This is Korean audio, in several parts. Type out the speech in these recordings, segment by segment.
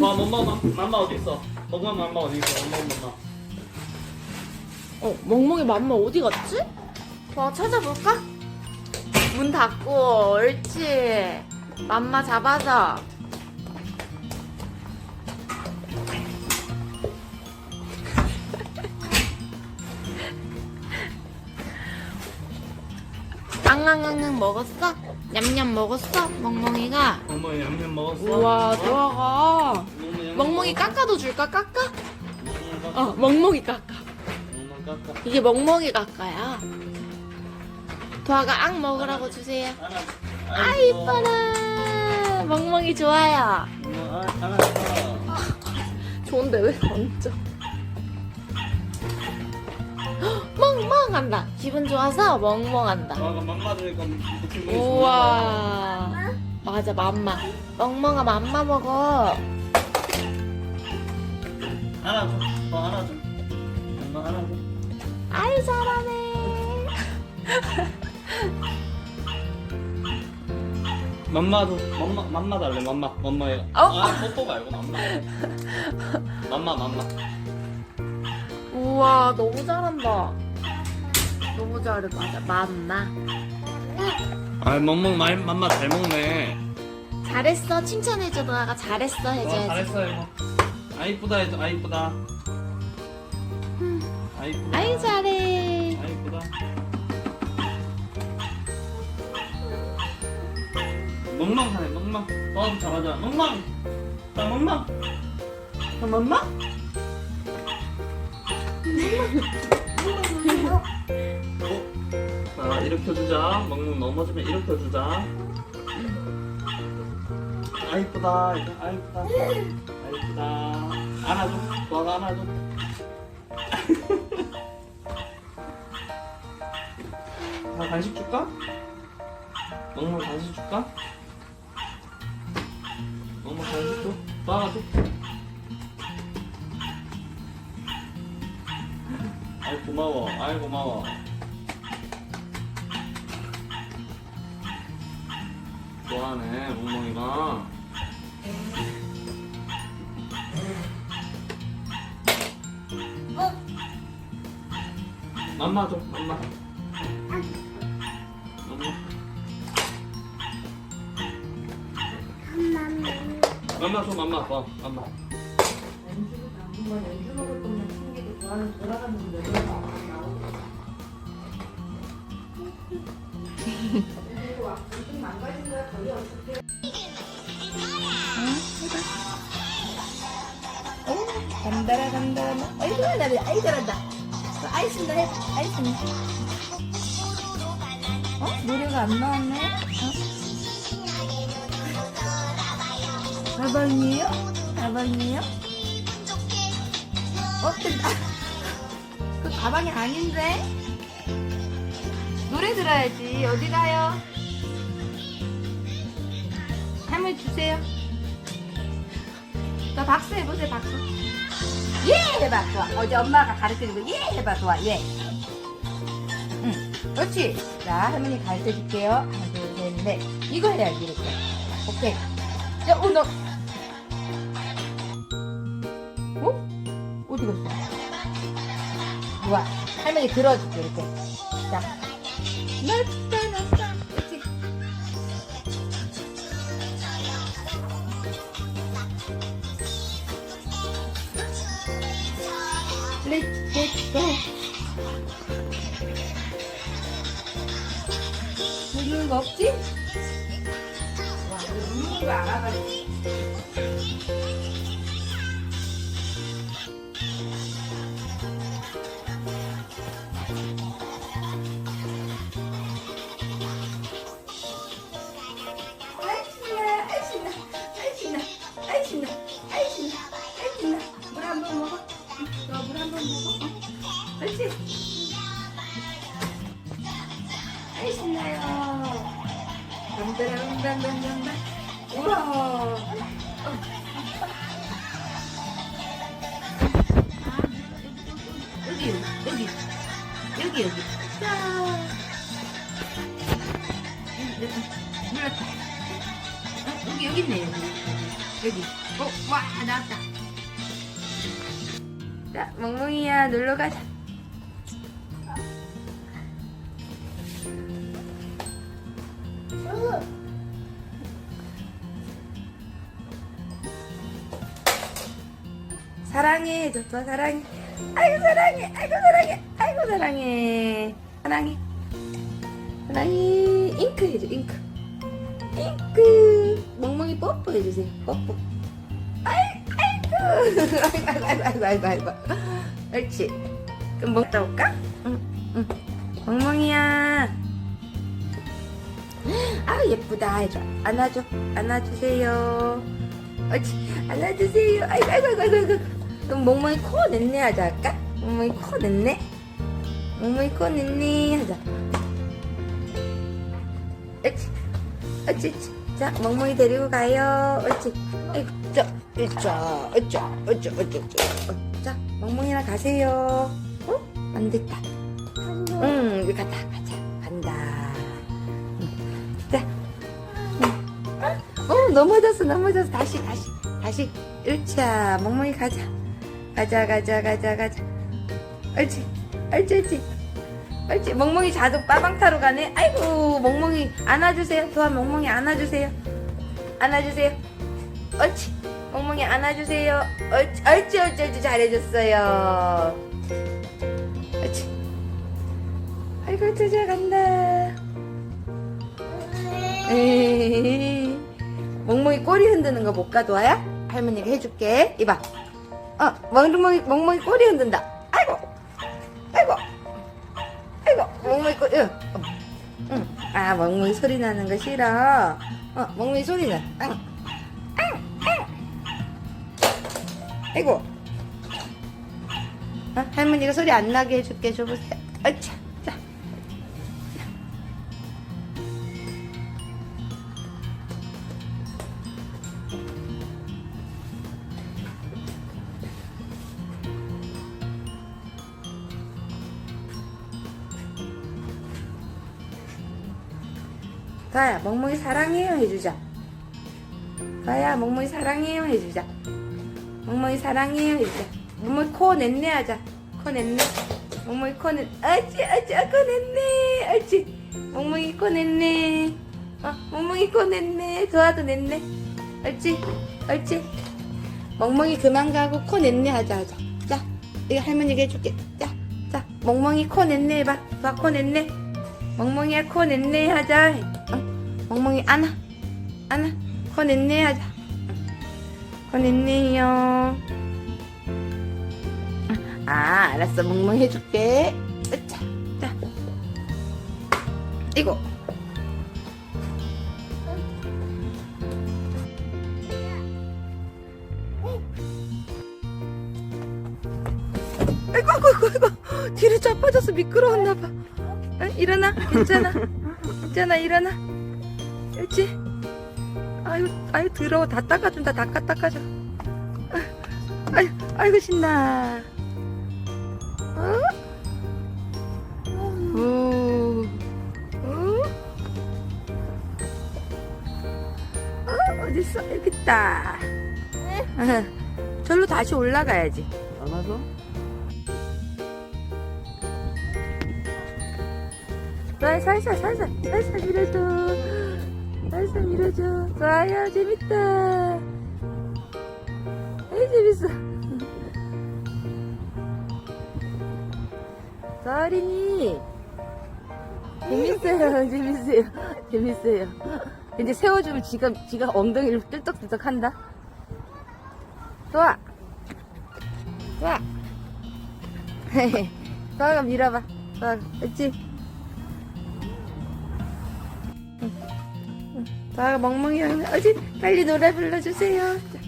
와, 맘마, 맘마, 맘마 어디 있어? 멍멍 맘마 어디 있어? 멍멍 맘마. 어, 멍멍이 맘마 어디 갔지? 와, 찾아볼까? 문 닫고, 옳지. 맘마 잡아서. 앙앙앙앙 먹었어? 냠냠 먹었어? 멍멍이가? 멍멍이 양념 먹었어? 우와, 어? 들어가. 멍멍이? 깎아도 줄까? 깎아? 멍멍이 깎아. 어, 멍멍이 깎아. 이게 멍멍이 깎아야. 도아가 앙 먹으라고 주세요. 아 이뻐라. 멍멍이 좋아요. 멍멍, 아. 좋은데 왜 던져? 멍멍 한다. 기분 좋아서 멍멍한다. 맘마 느낌 보기 우와. 맞아 맘마. 멍멍아 맘마 먹어. 안아줘. 더 안아줘. 엄마 안아줘. 아이 잘하네. 맘마도 맘마 맘마 달래 맘마 맘마예요. 어? 아 뽀뽀 말고 맘마. 맘마 맘마. 우와 너무 잘한다. 너무 잘해 맞아 맘마. 아 멍멍 말 맘마 잘 먹네. 잘했어 칭찬해줘 도아가 잘했어 와 해줘야지. 잘했어 이거. 아 이쁘다 해줘. 아 이쁘다. 아 이쁘다. 아이 잘해. 아 이쁘다. 멍멍 하네 멍멍. 도와도 잘하자. 멍멍. 자 멍멍. 자 멍멍. 어? 자 일으켜 주자. 멍멍 넘어지면 일으켜 주자. 아 이쁘다. 아 이쁘다. 아 이쁘다. 안아줘. 도와가 안아줘. 다 간식 줄까? 멍멍 간식 줄까? 멍멍 간식 줘? 도와가 줘. 고마워. 아이 고마워. 좋아하네 멍멍이가. 맘마 줘, 맘마. 맘마. 맘마 줘, 맘마. 봐, 맘마. 연주 먹을 거면 챙 기고 좋아하는 돌아가는 거 망가진 거야 거의 어떻게 간다라 간다라 아이고 나를 아이 잘한다 아이 쓴다 해 아이 쓴다 어? 노래가 안 나왔네 어? 가방이에요? 가방이에요? 어? 그, 아, 그 가방이 아닌데? 노래 들어야지. 어디 가요? 할머니 주세요. 자 박수 해보세요 박수. 예 해봐 좋아. 어제 엄마가 가르쳐준 거 예 해봐 좋아. 예. 응, 그렇지. 자 할머니 가르쳐 줄게요. 하나 둘 셋 넷. 이거 해야지 이렇게. 오케이. 자 오 너. 어? 어디 갔어? 할머니 들어줄게 이렇게 자 났다 났다 그렇지 Let's go. 누르는 거 없지? 와, 누르는 거 알아가지고. 덤덤덤덤덤덤. 우와. 어. 여기 여기 여기 여기 자 여기, 여기. 눌렀다 어, 여기 여기 있네 여기 여기 어 와 나왔다 자 멍멍이야 놀러 가자 사랑해 좋다 사랑해. 아이고 사랑해 아이고 사랑해 아이고 사랑해. 사랑해. 사랑해. 잉크 해줘 잉크. 잉크. 멍멍이 뽀뽀 해주세요 뽀뽀. 아이, 아이고. 아이고 아이고 아이고 아이고 옳지. 그럼 먹다 올까? 응, 응. 멍멍이야. 아우 예쁘다. 해줘. 안아줘. 안아주세요. 옳지. 안아주세요. 아이고 아이고 아이고 아이고 그럼 멍멍이 코 냈네 하자 할까? 멍멍이 코 냈네? 멍멍이 코 냈네 하자. 옳지. 옳지 옳지. 자 멍멍이 데리고 가요. 옳지. 아이고 자 으쌰 으쌰 으쌰 으쌰 으쌰 자 멍멍이랑 가세요. 어? 안 됐다. 응 여기 갔다. 가자. 간다. 응. 자. 응. 어 넘어졌어 넘어졌어. 다시 다시 다시. 옳자 멍멍이 가자 가자 가자 가자 가자. 옳지 옳지 옳지. 옳지. 멍멍이 자동 빠방 타러 가네. 아이고 멍멍이 안아주세요. 도와 멍멍이 안아주세요. 안아주세요. 옳지. 멍멍이 안아주세요. 옳지 옳지 옳지 옳지. 잘해줬어요. 옳지. 아이고 저자 간다. 에이, 멍멍이 꼬리 흔드는 거 못 가도와야? 할머니가 해줄게. 이봐. 어, 멍멍이, 멍멍이 꼬리 흔든다. 아이고! 아이고! 아이고! 멍멍이 꼬리, 응. 어, 응. 아, 멍멍이 소리 나는 거 싫어. 어, 멍멍이 소리 나. 응. 아이고! 어, 할머니가 소리 안 나게 해줄게. 줘보세요. 아차. 가야 멍멍이 사랑해요 해주자. 가야 멍멍이 사랑해요 해주자. 멍멍이 사랑해요 해주자. 멍멍이 코 냈네 하자. 코 냈네. 멍멍이 코 냈.. 아찌 아찌 아, 코 냈네. 아찌 멍멍이 코 냈네. 어 멍멍이 코 냈네. 도와도 냈네. 옳지 옳지 멍멍이 그만 가고 코 냈네 하자 하자. 자 이거 할머니가 해줄게. 자 자 멍멍이 코 냈네 해봐. 봐 코 냈네. 멍멍이야 코 냈네 하자. 어? 멍멍이 안아. 안아. 코 냈네 하자 코 냈네요. 아 알았어. 멍멍이 해줄게. 으차. 자. 이거. 아이고 아이고 아이고 뒤로 자빠져서 미끄러웠나봐. 어? 일어나. 괜찮아. 괜찮아. 일어나 그렇지 아유 아유 더러워 다 닦아준다 다 닦아줘 아유 아이고 신나 어? 오. 어? 어? 어딨어 여기 있다 어, 절로 다시 올라가야지 안아서? 좋아요 살살 살살 살살 밀어줘 밀어줘 좋아요 재밌다. 아이 재밌어. 서린이. 재밌어요 재밌어요. 재밌어요. 이제 세워주면 지가 지가 엉덩이를 뜰떡뜰떡 한다. 좋아. 좋아. 좋아가 밀어봐. 좋아 그렇 지 자, 멍멍이 형님, 어디 빨리 노래 불러주세요. 자.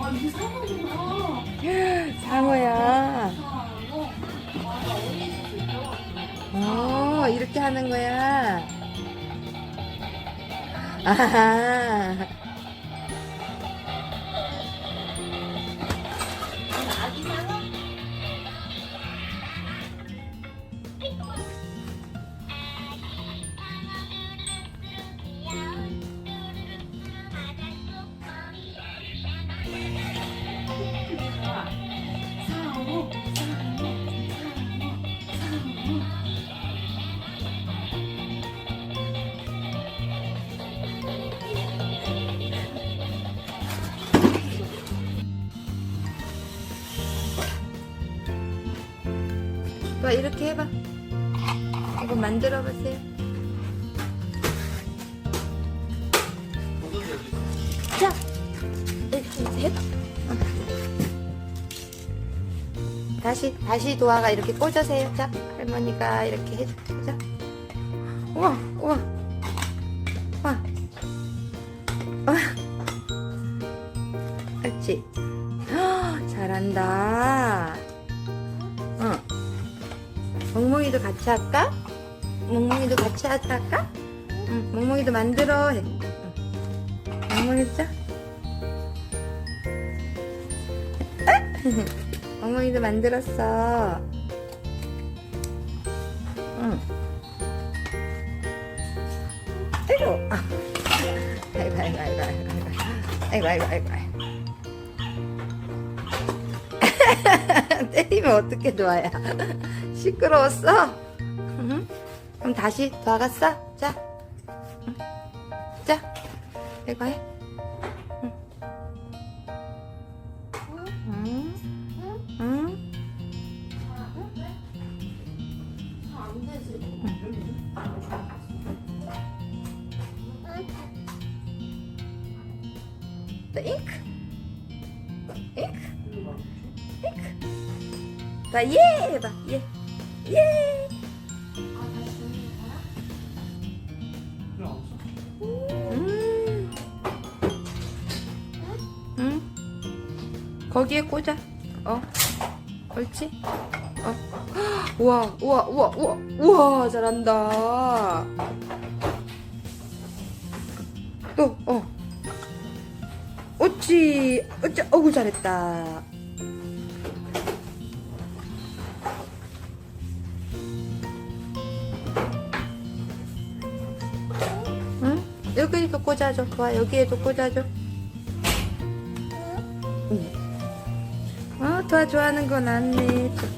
아 상어야. 어, 이렇게 하는 거야. 아하. 도아 이렇게 해봐. 이거 만들어 보세요. 자, 이렇게. 다시 다시 도아가 이렇게 꽂으세요. 자, 할머니가 이렇게 해줄게. 자, 우와, 우와, 와, 와, 그렇지. 같이 할까? 멍멍이도 같이 할까? 응, 멍멍이도 만들어. 해. 응. 멍멍이도 자. 멍멍이도 만들었어. 응. 아이고. 아. 아이고, 아이고, 아이고, 아이고, 아이고, 아이고, 아이고, 아이고. 때리면 어떻게 도와야? 시끄러웠어? 응? 그럼 다시 도와갔어? 자. 응. 자. 이거 해. ink. ink. ink. 자, 예! 예. 예! 거기에 꽂아. 어. 옳지? 어. 우와, 우와, 우와, 우와, 우와, 잘한다. 또, 어. 옳지. 어찌, 어구, 잘했다. 응? 여기도 꽂아줘. 좋아, 여기에도 꽂아줘. 도와 좋아하는 거 낫네.